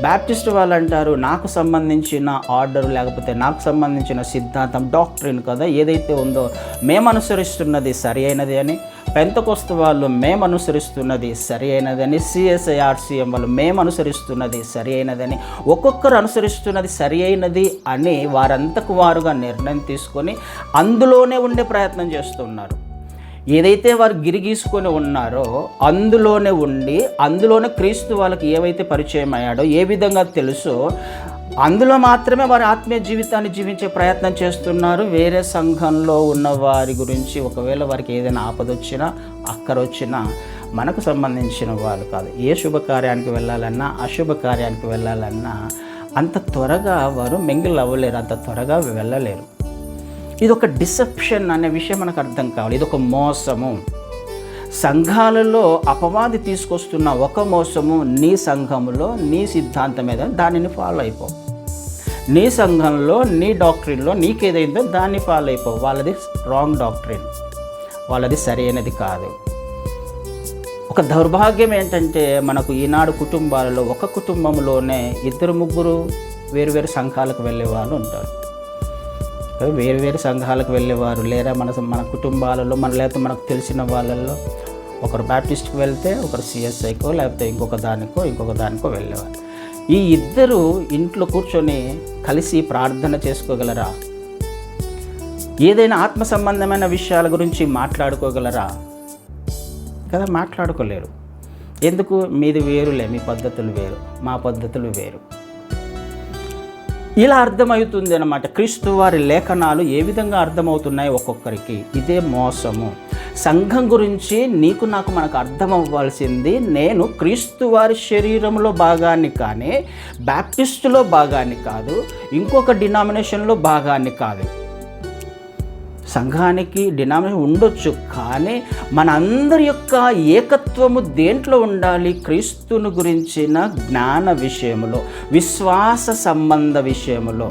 Baptist వాళ్ళు అంటారు నాకు సంబంధించిన ఆర్డర్ లేకపోతే నాకు సంబంధించిన సిద్ధాంతం డాక్టరీన్ కదా ఏదైతే ఉందో మేము అనుసరిస్తున్నది సరి అయినది అని పెంతకొస్త వాళ్ళు మేము అనుసరిస్తున్నది సరి అయినదని సిఎస్ఐఆర్సీఎం వాళ్ళు మేము అనుసరిస్తున్నది సరి అయినదని ఒక్కొక్కరు అనుసరిస్తున్నది సరి అయినది అని వారంతకు వారుగా నిర్ణయం తీసుకొని అందులోనే ఉండే ప్రయత్నం చేస్తున్నారు ఏదైతే వారు గిరిగీసుకొని ఉన్నారో అందులోనే ఉండి అందులోనే క్రీస్తు వాళ్ళకి ఏవైతే పరిచయం అయ్యాడో ఏ విధంగా తెలుసో అందులో మాత్రమే వారి ఆత్మీయ జీవితాన్ని జీవించే ప్రయత్నం చేస్తున్నారు. వేరే సంఘంలో ఉన్న వారి గురించి ఒకవేళ వారికి ఏదైనా ఆపదొచ్చినా అక్కరొచ్చినా మనకు సంబంధించిన వాళ్ళు కాదు. ఏ శుభకార్యానికి వెళ్ళాలన్నా అశుభ కార్యానికి వెళ్ళాలన్నా అంత త్వరగా వారు మింగిల్ అవ్వలేరు అంత త్వరగా వెళ్ళలేరు. ఇది ఒక డిసెప్షన్ అనే విషయం మనకు అర్థం కావాలి. ఇది ఒక మోసము. సంఘాలలో అపవాది తీసుకొస్తున్న ఒక మోసము నీ సంఘంలో నీ సిద్ధాంతం మీద దానిని ఫాలో అయిపో. నీ సంఘంలో నీ డాక్టరీన్లో నీకేదైందో దాన్ని ఫాలో అయిపో. వాళ్ళది రాంగ్ డాక్టరీన్ వాళ్ళది సరైనది కాదు. ఒక దౌర్భాగ్యం ఏంటంటే మనకు ఈనాడు కుటుంబాలలో ఒక కుటుంబంలోనే ఇద్దరు ముగ్గురు వేరు వేరు సంఘాలకు వెళ్ళే వాళ్ళు ఉంటారు. వేరు వేరు సంఘాలకు వెళ్ళేవారు. లేదా మన మన కుటుంబాలలో మన లేకపోతే మనకు తెలిసిన వాళ్ళల్లో ఒకరు బ్యాప్టిస్ట్కి వెళ్తే ఒకరు సిఎస్ఐకో లేకపోతే ఇంకొక దానికో ఇంకొక దానికో వెళ్ళేవారు. ఈ ఇద్దరు ఇంట్లో కూర్చొని కలిసి ప్రార్థన చేసుకోగలరా? ఏదైనా ఆత్మ సంబంధమైన విషయాల గురించి మాట్లాడుకోగలరా? కదా మాట్లాడుకోలేరు. ఎందుకు? మీది వేరులే మీ పద్ధతులు వేరు మా పద్ధతులు వేరు. ఇలా అర్థమవుతుంది అనమాట క్రీస్తు వారి లేఖనాలు ఏ విధంగా అర్థమవుతున్నాయి ఒక్కొక్కరికి. ఇదే మోసము. సంఘం గురించి నీకు నాకు మనకు అర్థం అవ్వాల్సింది నేను క్రీస్తు వారి శరీరంలో భాగాన్ని కానీ బ్యాప్టిస్టులో భాగాన్ని కాదు ఇంకొక డినామినేషన్లో భాగాన్ని కాదు. సంఘానికి డినామినేషన్ ఉండొచ్చు కానీ మన అందరి యొక్క ఏకత్వము దేంట్లో ఉండాలి? క్రీస్తుని గురించిన జ్ఞాన విషయములో విశ్వాస సంబంధ విషయములో.